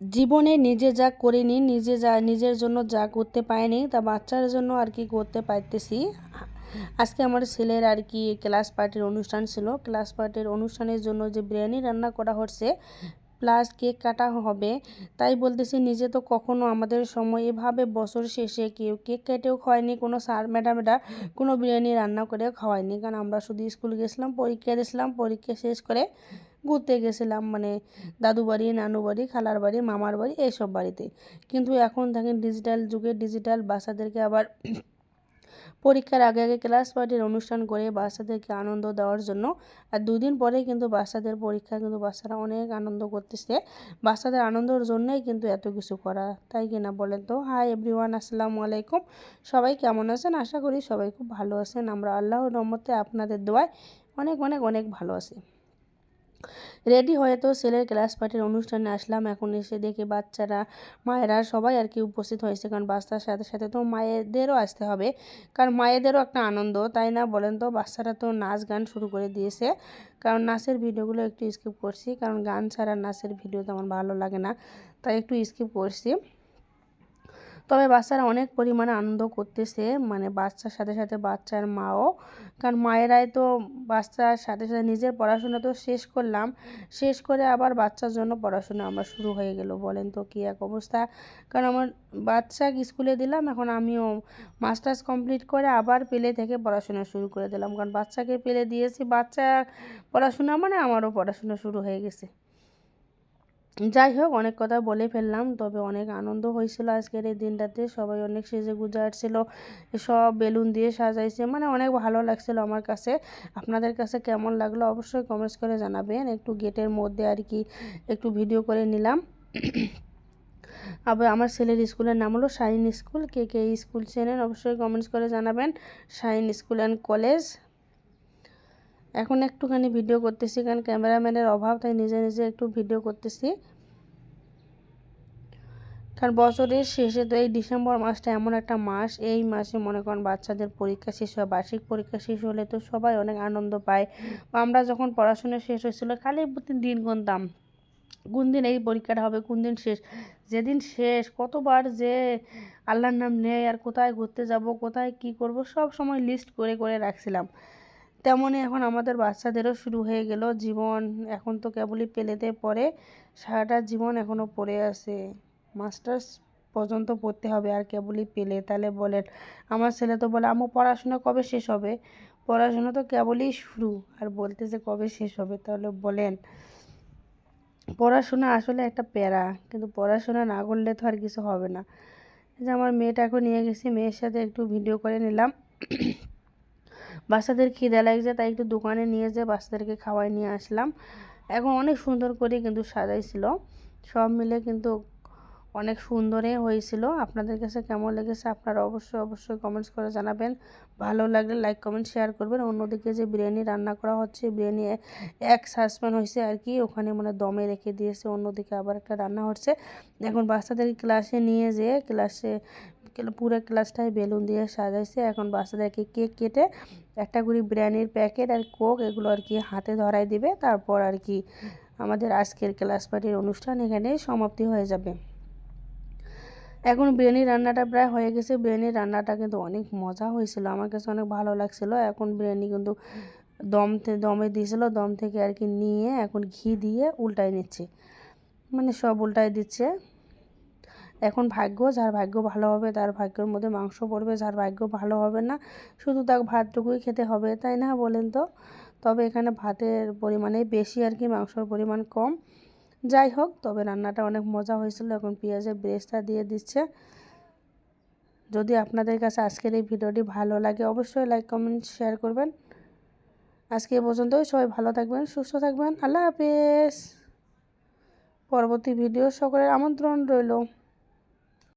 জীবনে নিজে যা করিনি, নিজে যা, নিজের জন্য যা করতে পারিনি, তা বাচ্চার জন্য আর কি করতে পারতেছি। আজকে আমার ছেলের আর কি ক্লাস পার্টির অনুষ্ঠান ছিল। ক্লাস পার্টির অনুষ্ঠানের জন্য যে বিরিয়ানি রান্না করা হচ্ছে, প্লাস কেক কাটা হবে, তাই বলতেছি নিজে তো কখনো আমাদের সময় এভাবে বছর শেষে কেউ কেক কেটেও খাওয়ায়নি, কোনো স্যার ম্যাডামরা কোনো বিরিয়ানি রান্না করেও খাওয়ায়নি। কারণ আমরা শুধু স্কুল গেছিলাম, পরীক্ষা দিয়েছিলাম, পরীক্ষা শেষ করে ঘুরতে গেছিলাম মানে দাদু বাড়ি, নানু বাড়ি, খালার বাড়ি, মামার বাড়ি, এইসব বাড়িতে। কিন্তু এখন দেখেন ডিজিটাল যুগে ডিজিটাল বাচ্চাদেরকে আবার পরীক্ষার আগে আগে ক্লাস পার্টির অনুষ্ঠান করে বাচ্চাদেরকে আনন্দ দেওয়ার জন্য। আর দুদিন পরেই কিন্তু বাচ্চাদের পরীক্ষা, কিন্তু বাচ্চারা অনেক আনন্দ করতেছে। বাচ্চাদের আনন্দের জন্যই কিন্তু এত কিছু করা, তাই কিনা বলেন তো? হাই এভরিওয়ান আসসালামু আলাইকুম। সবাই কেমন আছেন? আশা করি সবাই খুব ভালো আছেন। আমরা আল্লাহর রহমতে আপনাদের দোয়ায় অনেক অনেক অনেক ভালো আছি। রেডি হয়ে তো ছেলের ক্লাস পার্টির অনুষ্ঠানে আসলাম। এখন এসে দেখি বাচ্চারা, মায়েরা সবাই আর কি উপস্থিত হয়েছে। কারণ বাচ্চার সাথে সাথে তো মায়েদেরও আসতে হবে। কারণ মায়েদেরও একটা আনন্দ, তাই না বলেন তো? বাচ্চারা তো নাচ গান শুরু করে দিয়েছে। কারণ নাচের ভিডিওগুলো একটু স্কিপ করছি। কারণ গান ছাড়া নাচের ভিডিও তেমন ভালো লাগে না। তাই একটু স্কিপ করছি। তবে বাচ্চারা অনেক পরিমাণে আনন্দ করতেছে মানে বাচ্চার সাথে সাথে বাচ্চার মাও। কারণ মায়েরাই তো বাচ্চার সাথে সাথে নিজের পড়াশোনা তো শেষ করলাম, শেষ করে আবার বাচ্চার জন্য পড়াশোনা আমার শুরু হয়ে গেল, বলেন তো কী এক অবস্থা। কারণ আমার বাচ্চাকে স্কুলে দিলাম, এখন আমিও মাস্টার্স কমপ্লিট করে আবার পেলে থেকে পড়াশোনা শুরু করে দিলাম। কারণ বাচ্চাকে পেলে দিয়েছি, বাচ্চা পড়াশোনা মানে আমারও পড়াশোনা শুরু হয়ে গেছে। যাই হোক, অনেক কথা বলে ফেললাম। তবে অনেক আনন্দ হয়েছিল আজকের এই দিনটাতে। সবাই অনেক সেজে গুজে আসছিল সব বেলুন দিয়ে সাজাইছে। মানে অনেক ভালো লাগছিল আমার কাছে। আপনাদের কাছে কেমন লাগল অবশ্যই কমেন্টস করে জানাবেন। একটু গেটের মধ্যে আর কি একটু ভিডিও করে নিলাম। আবার আমার ছেলের স্কুলের নাম হলো শাইন স্কুল। কে কে স্কুল চেনেন অবশ্যই কমেন্টস করে জানাবেন। শাইন স্কুল অ্যান্ড কলেজ এখন একটুখানি ভিডিও করতেছি, কারণ ক্যামেরাম্যানের অভাব, তাই নিজে নিজে একটু ভিডিও করতেছি। কারণ বছরের শেষে তো এই ডিসেম্বর মাসটা এমন একটা মাস, এই মাসে মনে করেন বাচ্চাদের পরীক্ষা শেষ হয়, বার্ষিক পরীক্ষা শেষ হলে তো সবাই অনেক আনন্দ পায়। আমরা যখন পড়াশোনা শেষ হয়েছিল, খালি দিন গুনতাম। কোন দিন এই পরীক্ষাটা হবে কোন দিন শেষ? যেদিন শেষ, কতবার যে আল্লাহর নাম নেই, আর কোথায় ঘুরতে যাব, কোথায় কি করব, সব সময় লিস্ট করে করে রাখছিলাম। তেমনই এখন আমাদের বাচ্চাদেরও শুরু হয়ে গেল জীবন। এখন তো কেবলই পেলেতে পড়ে। সারাটা জীবন এখনও পড়ে আছে। মাস্টার্স পর্যন্ত পড়তে হবে, আর কেবলই পেলে তাহলে বলেন, আমার ছেলে তো বলে আমার পড়াশোনা কবে শেষ হবে? পড়াশোনা তো কেবলই শুরু। আর বলতেছে কবে শেষ হবে, তাহলে বলেন। পড়াশোনা আসলে একটা প্যারা, কিন্তু পড়াশোনা না করলে তো আর কিছু হবে না। যে আমার মেয়েটা এখন নিয়ে গেছি, মেয়ের সাথে একটু ভিডিও করে নিলাম। বাচ্চাদের খিদে লাগছে, তাই একটু দোকানে নিয়ে যেয়ে বাচ্চাদেরকে খাওয়াই নিয়ে আসলাম। এখন অনেক সুন্দর করে কিন্তু সাজাইছিল। সব মিলে কিন্তু অনেক সুন্দরে হয়েছিল। আপনাদের কাছে কেমন লেগেছে আপনারা অবশ্যই অবশ্যই কমেন্টস করে জানাবেন। ভালো লাগলে লাইক কমেন্ট শেয়ার করবেন। অন্যদিকে যে বিরিয়ানি রান্না করা হচ্ছে, বিরিয়ানি এক সাসপেন হয়েছে আর কি, ওখানে মানে দমে রেখে দিয়েছে। অন্যদিকে আবার একটা রান্না হচ্ছে। এখন বাচ্চাদের ক্লাসে নিয়ে যেয়ে ক্লাসে পুরো ক্লাসটাই বেলুন দিয়ে সাজাইছে। এখন বাচ্চাদেরকে কেক কেটে একটা করে বিরিয়ানির প্যাকেট আর কোক এগুলো আর কি হাতে ধরাই দিবে। তারপর আর কি আমাদের আজকের ক্লাস পার্টির অনুষ্ঠান এখানে সমাপ্তি হয়ে যাবে। এখন বিরিয়ানি রান্নাটা প্রায় হয়ে গেছে। বিরিয়ানির রান্নাটা কিন্তু অনেক মজা হয়েছিল। আমার কাছে অনেক ভালো লাগছিল। এখন বিরিয়ানি কিন্তু দম দমে দিয়েছিলো। দম থেকে আর কি নিয়ে এখন ঘি দিয়ে উল্টাই নিচ্ছে। মানে সব উল্টাই দিচ্ছে। এখন ভাগ্য, যার ভাগ্য ভালো হবে তার ভাগ্যের মধ্যে মাংস পড়বে, যার ভাগ্য ভালো হবে না, শুধু তাকে ভাতটুকুই খেতে হবে, তাই না বলেন তো? তবে এখানে ভাতের পরিমাণে বেশি আর কি, মাংসর পরিমাণ কম। যাই হোক, তবে রান্নাটা অনেক মজা হয়েছিল, এখন পেঁয়াজের ব্রেসটা দিয়ে দিচ্ছে। যদি আপনাদের কাছে আজকের এই ভিডিওটি ভালো লাগে, অবশ্যই লাইক, কমেন্ট, শেয়ার করবেন। আজকে এ পর্যন্তই, সবাই ভালো থাকবেন, সুস্থ থাকবেন, আল্লাহ হাফেজ। পরবর্তী ভিডিও সকলের আমন্ত্রণ রইল।